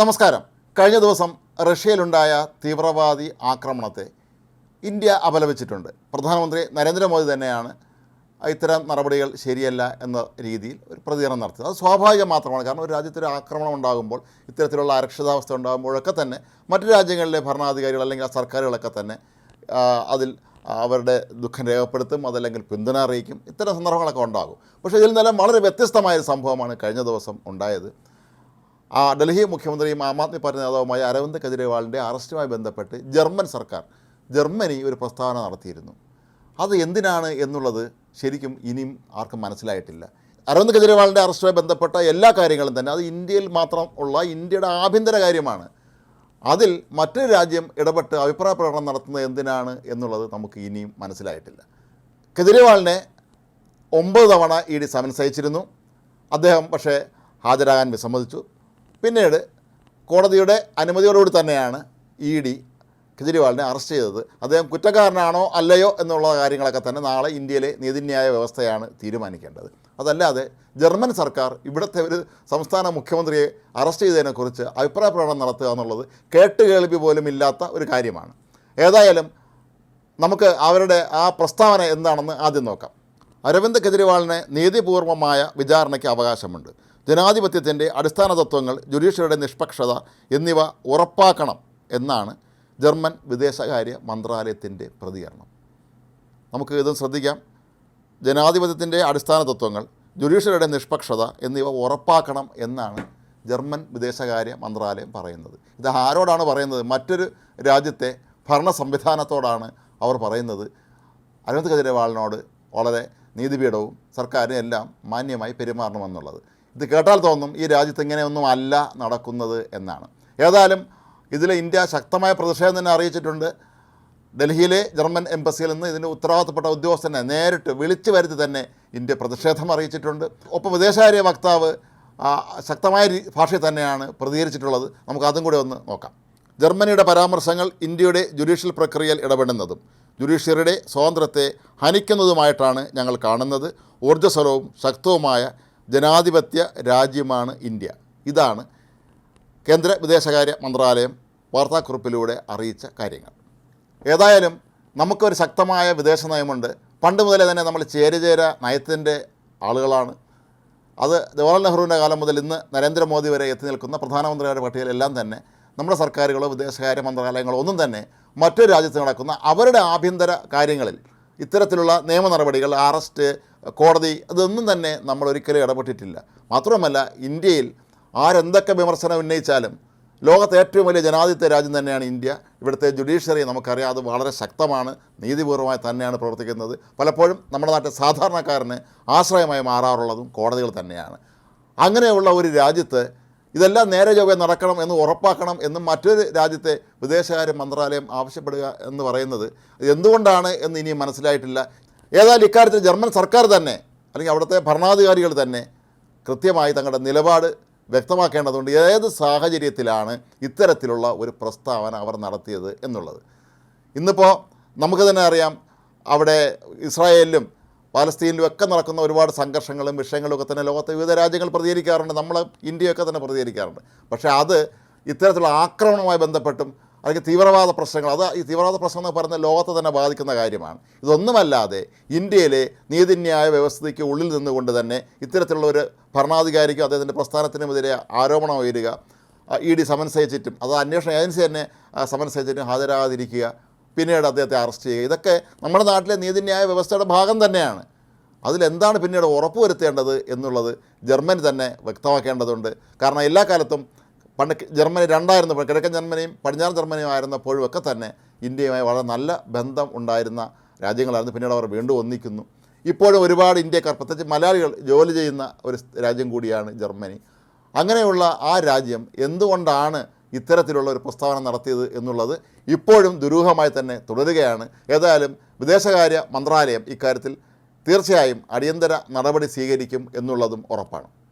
നമസ്കാരം. കഴിഞ്ഞ ദിവസം റഷ്യയിലുണ്ടായ തീവ്രവാദി ആക്രമണത്തെ ഇന്ത്യ അപലപിച്ചിട്ടുണ്ട്. പ്രധാനമന്ത്രി നരേന്ദ്രമോദി തന്നെയാണ് ഇത്തരം നടപടികൾ ശരിയല്ല എന്ന രീതിയിൽ ഒരു പ്രതികരണം നടത്തിയത്. അത് സ്വാഭാവികം മാത്രമാണ്. കാരണം ഒരു രാജ്യത്തൊരു ആക്രമണം ഉണ്ടാകുമ്പോൾ ഇത്തരത്തിലുള്ള അരക്ഷിതാവസ്ഥ ഉണ്ടാകുമ്പോഴൊക്കെ തന്നെ മറ്റു രാജ്യങ്ങളിലെ ഭരണാധികാരികൾ അല്ലെങ്കിൽ ആ സർക്കാരുകളൊക്കെ തന്നെ അതിൽ അവരുടെ ദുഃഖം രേഖപ്പെടുത്തും അതല്ലെങ്കിൽ പിന്തുണ അറിയിക്കും. ഇത്തരം സന്ദർഭങ്ങളൊക്കെ ഉണ്ടാകും. പക്ഷേ ഇതിൽ നിന്നെല്ലാം വളരെ വ്യത്യസ്തമായ ഒരു സംഭവമാണ് കഴിഞ്ഞ ദിവസം ഉണ്ടായത്. ആ ഡൽഹി മുഖ്യമന്ത്രിയും ആം ആദ്മി പാർട്ടി നേതാവുമായ അരവിന്ദ് കെജ്രിവാളിന്റെ അറസ്റ്റുമായി ബന്ധപ്പെട്ട് ജർമ്മൻ സർക്കാർ ജർമ്മനി ഒരു പ്രസ്താവന നടത്തിയിരുന്നു. അത് എന്തിനാണ് എന്നുള്ളത് ശരിക്കും ഇനിയും ആർക്കും മനസ്സിലായിട്ടില്ല. അരവിന്ദ് കെജ്രിവാളിന്റെ അറസ്റ്റുമായി ബന്ധപ്പെട്ട എല്ലാ കാര്യങ്ങളും തന്നെ അത് ഇന്ത്യയിൽ മാത്രം ഉള്ള ഇന്ത്യയുടെ ആഭ്യന്തര കാര്യമാണ്. അതിൽ മറ്റൊരു രാജ്യം ഇടപെട്ട് അഭിപ്രായ പ്രകടനം നടത്തുന്നത് എന്തിനാണ് എന്നുള്ളത് നമുക്ക് ഇനിയും മനസ്സിലായിട്ടില്ല. കെജ്രിവാളിനെ ഒമ്പത് തവണ ഇ ഡി സമൻസ് അയച്ചിരുന്നു അദ്ദേഹം പക്ഷേ ഹാജരാകാൻ വിസമ്മതിച്ചു. പിന്നീട് കോടതിയുടെ അനുമതിയോടുകൂടി തന്നെയാണ് ഇ ഡി കെജ്രിവാളിനെ അറസ്റ്റ് ചെയ്തത്. അദ്ദേഹം കുറ്റക്കാരനാണോ അല്ലയോ എന്നുള്ള കാര്യങ്ങളൊക്കെ തന്നെ നാളെ ഇന്ത്യയിലെ നീതിന്യായ വ്യവസ്ഥയാണ് തീരുമാനിക്കേണ്ടത്. അതല്ലാതെ ജർമ്മൻ സർക്കാർ ഇവിടുത്തെ ഒരു സംസ്ഥാന മുഖ്യമന്ത്രിയെ അറസ്റ്റ് ചെയ്തതിനെക്കുറിച്ച് അഭിപ്രായ പ്രകടനം നടത്തുക എന്നുള്ളത് കേട്ടുകേൾവി പോലും ഇല്ലാത്ത ഒരു കാര്യമാണ്. ഏതായാലും നമുക്ക് അവരുടെ ആ പ്രസ്താവന എന്താണെന്ന് ആദ്യം നോക്കാം. അരവിന്ദ് കെജ്രിവാളിന് നീതിപൂർവമായ വിചാരണയ്ക്ക് അവകാശമുണ്ട്. ജനാധിപത്യത്തിന്റെ അടിസ്ഥാന തത്വങ്ങൾ ജുഡീഷ്യറിയുടെ നിഷ്പക്ഷത എന്നിവ ഉറപ്പാക്കണം എന്നാണ് ജർമ്മൻ വിദേശകാര്യ മന്ത്രാലയത്തിന്റെ പ്രതികരണം. നമുക്ക് ഇതും ശ്രദ്ധിക്കാം. ജനാധിപത്യത്തിന്റെ അടിസ്ഥാന തത്വങ്ങൾ ജുഡീഷ്യറിയുടെ നിഷ്പക്ഷത എന്നിവ ഉറപ്പാക്കണം എന്നാണ് ജർമ്മൻ വിദേശകാര്യ മന്ത്രാലയം പറയുന്നത്. ഇത് ആരോടാണ് പറയുന്നത്? മറ്റൊരു രാജ്യത്തെ ഭരണ സംവിധാനത്തോടാണ് അവർ പറയുന്നത്. അരവിന്ദ് കെജ്രിവാളിനോട് വളരെ നീതിപീഠവും സർക്കാരിനെല്ലാം മാന്യമായി പെരുമാറണമെന്നുള്ളത്. ഇത് കേട്ടാൽ തോന്നും ഈ രാജ്യത്ത് ഇങ്ങനെയൊന്നും അല്ല നടക്കുന്നത് എന്നാണ്. ഏതായാലും ഇതിൽ ഇന്ത്യ ശക്തമായ പ്രതിഷേധം തന്നെ അറിയിച്ചിട്ടുണ്ട്. ഡൽഹിയിലെ ജർമ്മൻ എംബസിയിൽ നിന്ന് ഇതിന് ഉത്തരവാദിത്തപ്പെട്ട ഉദ്യോഗസ്ഥനെ നേരിട്ട് വിളിച്ചു വരുത്തി തന്നെ ഇന്ത്യ പ്രതിഷേധം അറിയിച്ചിട്ടുണ്ട്. ഒപ്പം വിദേശകാര്യ വക്താവ് ശക്തമായ ഭാഷയിൽ തന്നെയാണ് പ്രതികരിച്ചിട്ടുള്ളത്. നമുക്ക് അതും കൂടെ ഒന്ന് നോക്കാം. ജർമ്മനിയുടെ പരാമർശങ്ങൾ ഇന്ത്യയുടെ ജുഡീഷ്യൽ പ്രക്രിയയിൽ ഇടപെടുന്നതും ജുഡീഷ്യറിയുടെ സ്വാതന്ത്ര്യത്തെ ഹനിക്കുന്നതുമായിട്ടാണ് ഞങ്ങൾ കാണുന്നത്. ഊർജസ്വലവും ശക്തവുമായ ജനാധിപത്യ രാജ്യമാണ് ഇന്ത്യ. ഇതാണ് കേന്ദ്ര വിദേശകാര്യ മന്ത്രാലയം വാർത്താക്കുറിപ്പിലൂടെ അറിയിച്ച കാര്യങ്ങൾ. ഏതായാലും നമുക്കൊരു ശക്തമായ വിദേശ നയമുണ്ട്. പണ്ട് മുതലേ തന്നെ നമ്മൾ ചേരചേര നയത്തിന്റെ ആളുകളാണ്. അത് ജവഹർലാൽ നെഹ്റുവിന്റെ കാലം മുതൽ ഇന്ന് നരേന്ദ്രമോദി വരെ എത്തി നിൽക്കുന്ന പ്രധാനമന്ത്രിയുടെ പട്ടികയിലെല്ലാം തന്നെ നമ്മുടെ സർക്കാരുകളോ വിദേശകാര്യ മന്ത്രാലയങ്ങളോ ഒന്നും തന്നെ മറ്റൊരു രാജ്യത്ത് നടക്കുന്ന അവരുടെ ആഭ്യന്തര കാര്യങ്ങളിൽ ഇത്തരത്തിലുള്ള നിയമ നടപടികൾ അറസ്റ്റ് കോടതി അതൊന്നും തന്നെ നമ്മൾ ഒരിക്കലും ഇടപെട്ടിട്ടില്ല. മാത്രമല്ല ഇന്ത്യയിൽ ആരെന്തൊക്കെ വിമർശനം ഉന്നയിച്ചാലും ലോകത്തെ ഏറ്റവും വലിയ ജനാധിപത്യ രാജ്യം തന്നെയാണ് ഇന്ത്യ. ഇവിടുത്തെ ജുഡീഷ്യറി നമുക്കറിയാം അത് വളരെ ശക്തമാണ് നീതിപൂർവമായി തന്നെയാണ് പ്രവർത്തിക്കുന്നത്. പലപ്പോഴും നമ്മുടെ നാട്ടിൽ സാധാരണക്കാരന് ആശ്രയമായി മാറാറുള്ളതും കോടതികൾ തന്നെയാണ്. അങ്ങനെയുള്ള ഒരു രാജ്യത്ത് ഇതെല്ലാം നേരെ ചൊവ്വേ നടക്കണം എന്ന് ഉറപ്പാക്കണം എന്ന് മറ്റൊരു രാജ്യത്തെ വിദേശകാര്യ മന്ത്രാലയം ആവശ്യപ്പെടുക എന്ന് പറയുന്നത് എന്തുകൊണ്ടാണ് എന്ന് ഇനിയും മനസ്സിലായിട്ടില്ല. ഏതായാലും ഇക്കാര്യത്തിൽ ജർമ്മൻ സർക്കാർ തന്നെ അല്ലെങ്കിൽ അവിടുത്തെ ഭരണാധികാരികൾ തന്നെ കൃത്യമായി തങ്ങളുടെ നിലപാട് വ്യക്തമാക്കേണ്ടതുണ്ട്. ഏത് സാഹചര്യത്തിലാണ് ഇത്തരത്തിലുള്ള ഒരു പ്രസ്താവന അവർ നടത്തിയത് എന്നുള്ളത്. ഇന്നിപ്പോൾ നമുക്ക് തന്നെ അറിയാം അവിടെ ഇസ്രായേലിലും പാലസ്തീനിലും ഒക്കെ നടക്കുന്ന ഒരുപാട് സംഘർഷങ്ങളും വിഷയങ്ങളും ഒക്കെ തന്നെ ലോകത്തെ വിവിധ രാജ്യങ്ങൾ പ്രതികരിക്കാറുണ്ട് നമ്മൾ ഇന്ത്യയൊക്കെ തന്നെ പ്രതികരിക്കാറുണ്ട്. പക്ഷേ അത് ഇത്തരത്തിലുള്ള ആക്രമണവുമായി ബന്ധപ്പെട്ടും അല്ലെങ്കിൽ തീവ്രവാദ പ്രശ്നങ്ങൾ. അത് ഈ തീവ്രവാദ പ്രശ്നം എന്ന് പറയുന്ന ലോകത്തെ തന്നെ ബാധിക്കുന്ന കാര്യമാണ്. ഇതൊന്നുമല്ലാതെ ഇന്ത്യയിലെ നീതിന്യായ വ്യവസ്ഥയ്ക്ക് ഉള്ളിൽ നിന്നുകൊണ്ട് തന്നെ ഇത്തരത്തിലുള്ള ഒരു ഭരണാധികാരിക്കും അദ്ദേഹത്തിന്റെ പ്രസ്ഥാനത്തിനുമെതിരെ ആരോപണം ഉയരുക ഇ ഡി സമൻസ് അയച്ചിട്ടും അത് അന്വേഷണ ഏജൻസി തന്നെ സമൻസ് അയച്ചിട്ടും ഹാജരാകാതിരിക്കുക പിന്നീട് അദ്ദേഹത്തെ അറസ്റ്റ് ചെയ്യുക. ഇതൊക്കെ നമ്മുടെ നാട്ടിലെ നീതിന്യായ വ്യവസ്ഥയുടെ ഭാഗം തന്നെയാണ്. അതിലെന്താണ് പിന്നീട് ഉറപ്പുവരുത്തേണ്ടത് എന്നുള്ളത് ജർമ്മനി തന്നെ വ്യക്തമാക്കേണ്ടതുണ്ട്. കാരണം എല്ലാ കാലത്തും പണ്ട് ജർമ്മനി രണ്ടായിരുന്നു കിഴക്കൻ ജർമ്മനിയും പടിഞ്ഞാറ് ജർമ്മനിയും ആയിരുന്നപ്പോഴുമൊക്കെ തന്നെ ഇന്ത്യയുമായി വളരെ നല്ല ബന്ധം ഉണ്ടായിരുന്ന രാജ്യങ്ങളായിരുന്നു. പിന്നീട് അവർ വീണ്ടും ഒന്നിക്കുന്നു. ഇപ്പോഴും ഒരുപാട് ഇന്ത്യക്കാർ പ്രത്യേകിച്ച് മലയാളികൾ ജോലി ചെയ്യുന്ന ഒരു രാജ്യം കൂടിയാണ് ജർമ്മനി. അങ്ങനെയുള്ള ആ രാജ്യം എന്തുകൊണ്ടാണ് ഇത്തരത്തിലുള്ള ഒരു പ്രസ്താവന നടത്തിയത് എന്നുള്ളത് ഇപ്പോഴും ദുരൂഹമായി തന്നെ തുടരുകയാണ്. ഏതായാലും വിദേശകാര്യ മന്ത്രാലയം ഇക്കാര്യത്തിൽ തീർച്ചയായും അടിയന്തര നടപടി സ്വീകരിക്കും എന്നുള്ളതും ഉറപ്പാണ്.